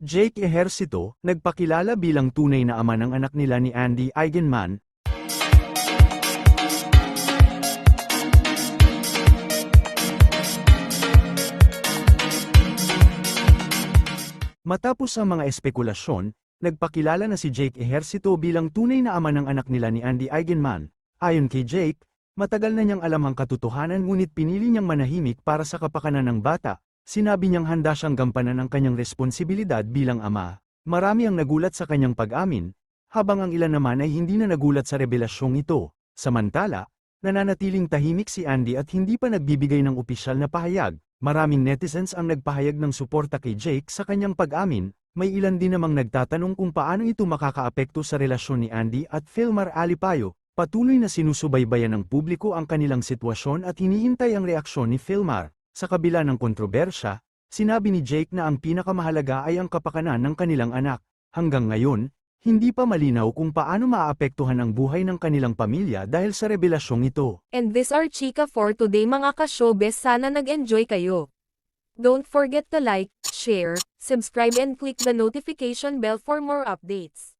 Jake Ejercito, nagpakilala bilang tunay na ama ng anak nila ni Andy Eigenman, Matapos ang mga espekulasyon, nagpakilala na si Jake Ejercito bilang tunay na ama ng anak nila ni Andy Eigenman. Ayon kay Jake, matagal na niyang alam ang katotohanan ngunit pinili niyang manahimik para sa kapakanan ng bata. Sinabi niyang handa siyang gampanan ang kanyang responsibilidad bilang ama. Marami ang nagulat sa kanyang pag-amin, habang ang ilan naman ay hindi na nagulat sa revelasyong ito. Samantala, nananatiling tahimik si Andy at hindi pa nagbibigay ng opisyal na pahayag. Maraming netizens ang nagpahayag ng suporta kay Jake sa kanyang pag-amin, may ilan din namang nagtatanong kung paano ito makakaapekto sa relasyon ni Andy at Philmar Alipayo. Patuloy na sinusubaybayan ng publiko ang kanilang sitwasyon at hinihintay ang reaksyon ni Philmar. Sa kabila ng kontrobersya, sinabi ni Jake na ang pinakamahalaga ay ang kapakanan ng kanilang anak. Hanggang ngayon, hindi pa malinaw kung paano maaapektuhan ang buhay ng kanilang pamilya dahil sa revelasyong ito. And this are Chika for today mga ka-showbiz sana nag-enjoy kayo. Don't forget to like, share, subscribe and click the notification bell for more updates.